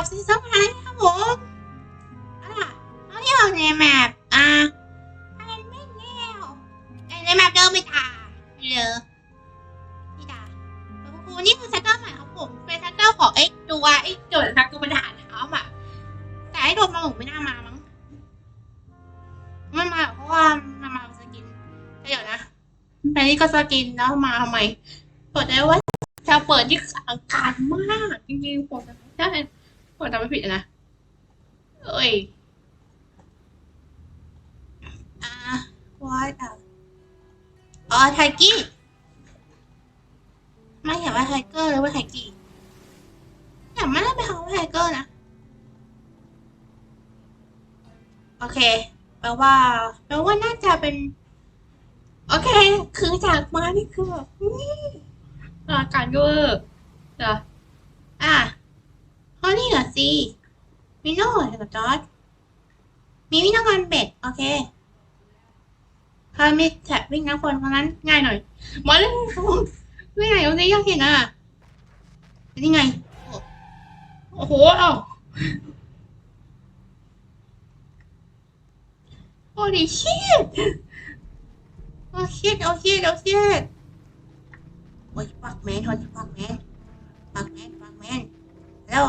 อบซีซั่นไนครับผมอะเอาที่ออกในแมปอะอะไรไม่แน่วแต่ในแมปเดิมไม่ตาเลยพี่ตาครูนี่คือแซกเกอร์ใหม่ครับผม เป็นแซกเกอร์ของไอ้ตัวไอ้โจทย์แซกเกอร์ประดานนะครับอะแต่ไอ้โดนมาหลงไม่น่ามามั้งมันมาเพราะว่ามันมาสกินเดี๋ยวนะแต่นี่ก็สกินแล้วมาทำไมเปิดได้ว่าจะเปิดที่อังการมาก จริงๆผมใช่ ผมจำไม่ผิดนะ เอ้ยอ่าว่าอะอ๋อไทกี้ไม่เห็นว่าไทเกอร์หรือว่าไทกี้แต่ไม่ได้ไปคำว่าไทเกอร์นะ โอเค แปลว่า แปลว่าน่าจะเป็น โอเค คือจากมานี่คือแบบนี่อาการเวอร์เหรออะ สิมิโน่กับจอร์ดมีมิโน่กันเบ็ด โอเคใครมีแท็บวิ่งนะคนเพราะนั้นง่ายหน่อยหมอเล่นไม่ไงวันนี้ยากเห็นอะเป็นยังไง โอ้โหเอ้าโอ้ดิชิตโอ้ชิตโอ้ชิตโอ้ชิตโอ้ยปักแมนโอ้ยปักแมนปักแมนปักแมนเร็ว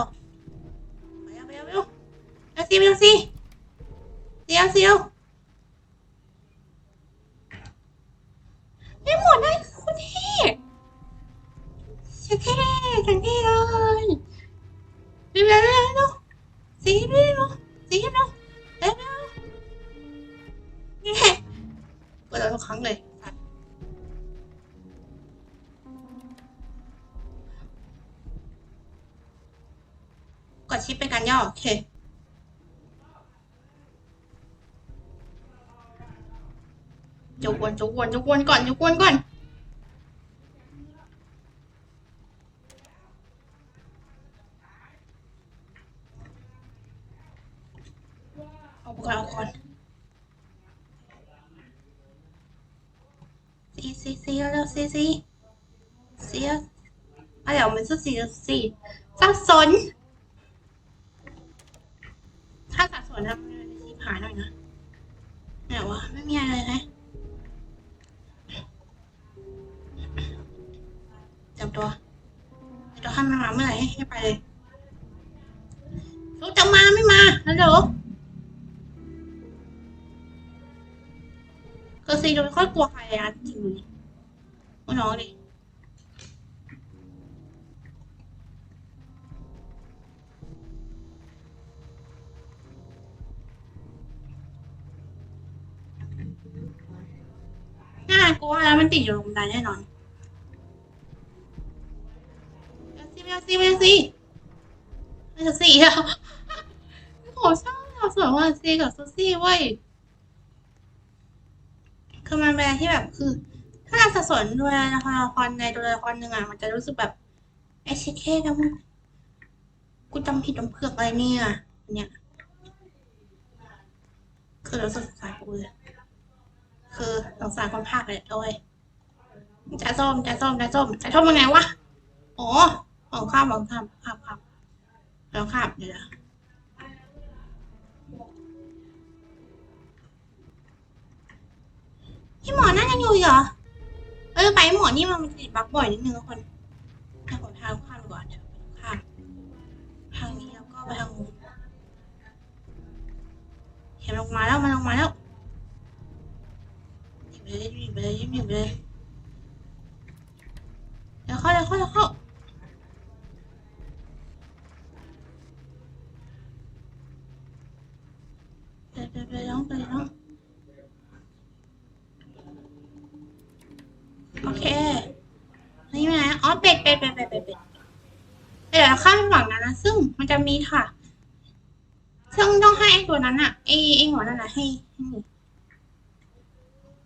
เร็วสิเร็วสิเร็วสิวไม่หมดนะคุณเท่เช่เท่ทันทีเลยเร็วเร็วเร็วเร็วสีเร็วสีเร็วเร็วเร็วเนี่ยกดเราทุกครั้งเลยกดชิปเป็นการย่อโอเค จุกวนจุกวนจุกวนก่อนจุกวนก่อนเอาก่อนเอาก่อนซีซีซีเร็วซีซีซีอะเดี๋ยวมันสุดสี่สี่สักสนถ้าสัดส่วนทำมันจะชี้ผายหน่อยนะไหนวะไม่มีอะไรเลย จับตัวเดี๋ยวให้มันมาเมื่อไหร่ให้ให้ไปเลยลูกจะมาไม่มาฮัลโหลคือซีเราไม่ค่อยกลัวใครนะจริงเลยน้องดิน่ากลัวแล้วมันติดอยู่ตรงบันไดแน่นอน ซี่เมลซี่เมลซี่เมลซี่แล้วโหชอบเราสวยว่าซีกับซูซี่เว้ยคือมันเป็นอะไรที่แบบคือ ถ้าเราสับสนด้วยละครละครในตัวละครหนึ่งอะมันจะรู้สึกแบบไอ้เช็คแค่แล้วมันกูจำผิดจำเผือกอะไรเนี่ยเนี่ยคือเราสึกสายกูเลยคือสงสารคนภาคเลยโอ้ยจะส้มจะส้มจะส้มจะส้มยังไงวะ อ๋อ ของข้ามของข้ามข้ามข้ามแล้วข้ามเดี๋ยวนะพี่หมอนั่นยังอยู่เหรอ เออไปหมอนี่มันติดบักบ่อยนิดนึงคนให้ผมทางข้ามก่อนข้ามทางนี้แล้วก็ไปทางนู้นเห็นลงมาแล้วมันลงมาแล้วยิบเลยยิบเลยยิบเลยเดี๋ยวเข้าเดี๋ยวเข้าเดี๋ยวเข้า ไปไปไปน้องไปน้องโอเค นี่ไงอ๋อเป็ดเป็ดเป็ดเป็ดเป็ดเป็ดเดี๋ยวเราข้ามไปฝั่งนั้นนะซึ่งมันจะมีค่ะ ซึ่งต้องให้ไอ้ตัวนั้นอะไอ้ไอ้หัวนั่นนะให้ให้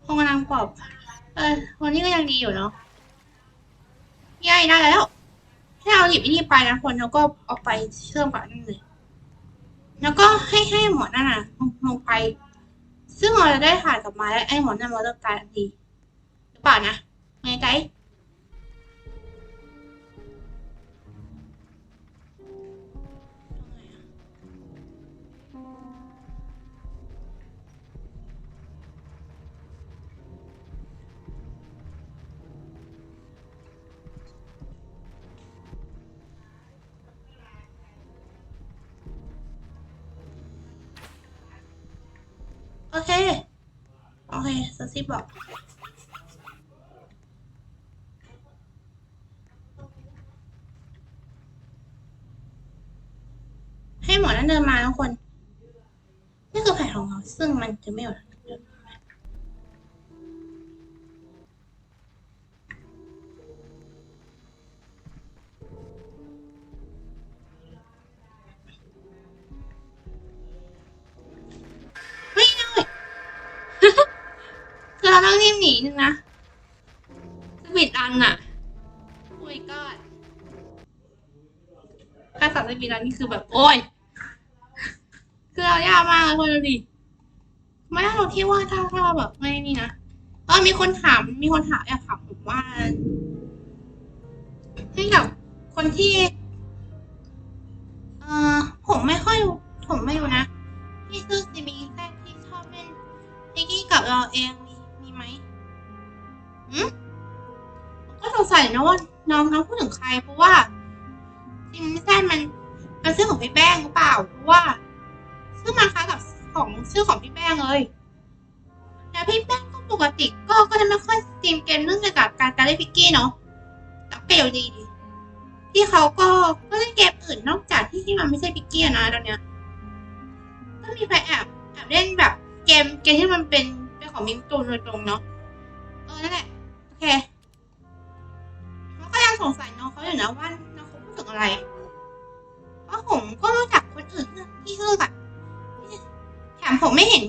คงกำลังปอบ เออคนนี้ก็ยังดีอยู่เนาะย่ายได้แล้วให้เอาหยิบไอันนี้ไปนะคนแล้วก็เอาไปเชื่อมกับนั่นเลย แล้วก็ให้ให้หมอนั่นน่ะลงลงไป ซึ่งเราจะได้ถ่ายกลับมาแล้วไอ้หมอนั่นมันจะตายทันทีหรือเปล่านะไม่ใจ เค โอเคสซิบอก ให้หมอนั้นเดินมาทุกคน นี่คือแผนของเขาซึ่งมันจะไม่หมด ต้องรีบหนีนึงนะสวิตอันอะโอ้ยก็ถ้าสัตว์สวิตอันนี่คือแบบโอ้ยคือเรายากมากเลยคนดูดิไม่ได้เราคิดว่าถ้าถ้าเราแบบไม่นี่นะเออมีคนถามมีคนถามอยากถามผมว่าให้กับคนที่ เพราะว่าซีบีแรกมันเป็นชื่อของพี่แป้งหรือเปล่าเพราะว่าชื่อมาคล้ายกับของชื่อของพี่แป้งเลยแต่พี่แป้งก็ปกติก็ก็จะไม่ค่อยสตรีมเกมเรื่องเกี่ยวกับการการเล่นพิกกี้เนาะแต่ก็อยู่ดีดีพี่เขาก็ก็เล่นเกมอื่นนอกจากที่ที่มันไม่ใช่พิกกี้นะตอนเนี้ยก็มีไปแอบแอบเล่นแบบเกมเกมที่มันเป็นเป็นของมิงตูนโดยตรงเนาะเออนั่นแหละโอเคแล้วก็ยังสงสัย น้องเขาอยู่นะว่าน้องเขาพูดถึงอะไรเพราะผมก็รู้จักคนอื่นที่ชื่อแบบแถมผมไม่เห็น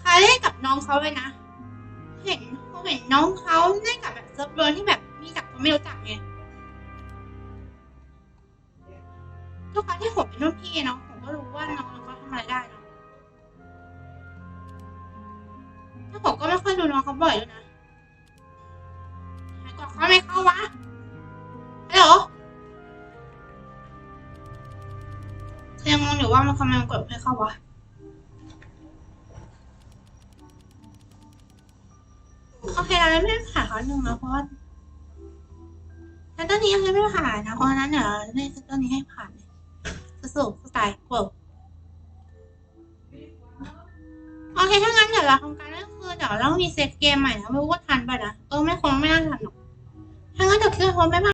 ใครเล่นกับน้องเขาเลยนะ เห็นผมเห็นน้องเขาเล่นกับแบบเซิร์ฟเวอร์ที่แบบมีกับคนไม่รู้จักไงทุกครั้งที่ผมเป็นรุ่นพี่เนาะผมก็รู้ว่าน้องเขาทำอะไรได้เนาะถ้าผมก็ไม่ค่อยดูน้องเขาบ่อยด้วยนะ ยังงงอยู่ว่ามันทำไมมันกดไม่เข้าวะโอเคเราไม่ได้ผ่านเขาหนึ่งแล้วเพราะว่าแล้วตอนนี้ยังไม่ได้ผ่านนะเพราะนั้นเดี๋ยวเล่นตอนนี้ให้ผ่านสู้ๆสไตล์เวิร์โอเคถ้างั้นเดี๋ยวเราทำการก็คือเดี๋ยวเรามีเซตเกมใหม่นะไม่รู้ว่าทันป่ะนะเออไม่คงไม่น่าทันหรอกถ้างั้นเดี๋ยวคือคนไม่มา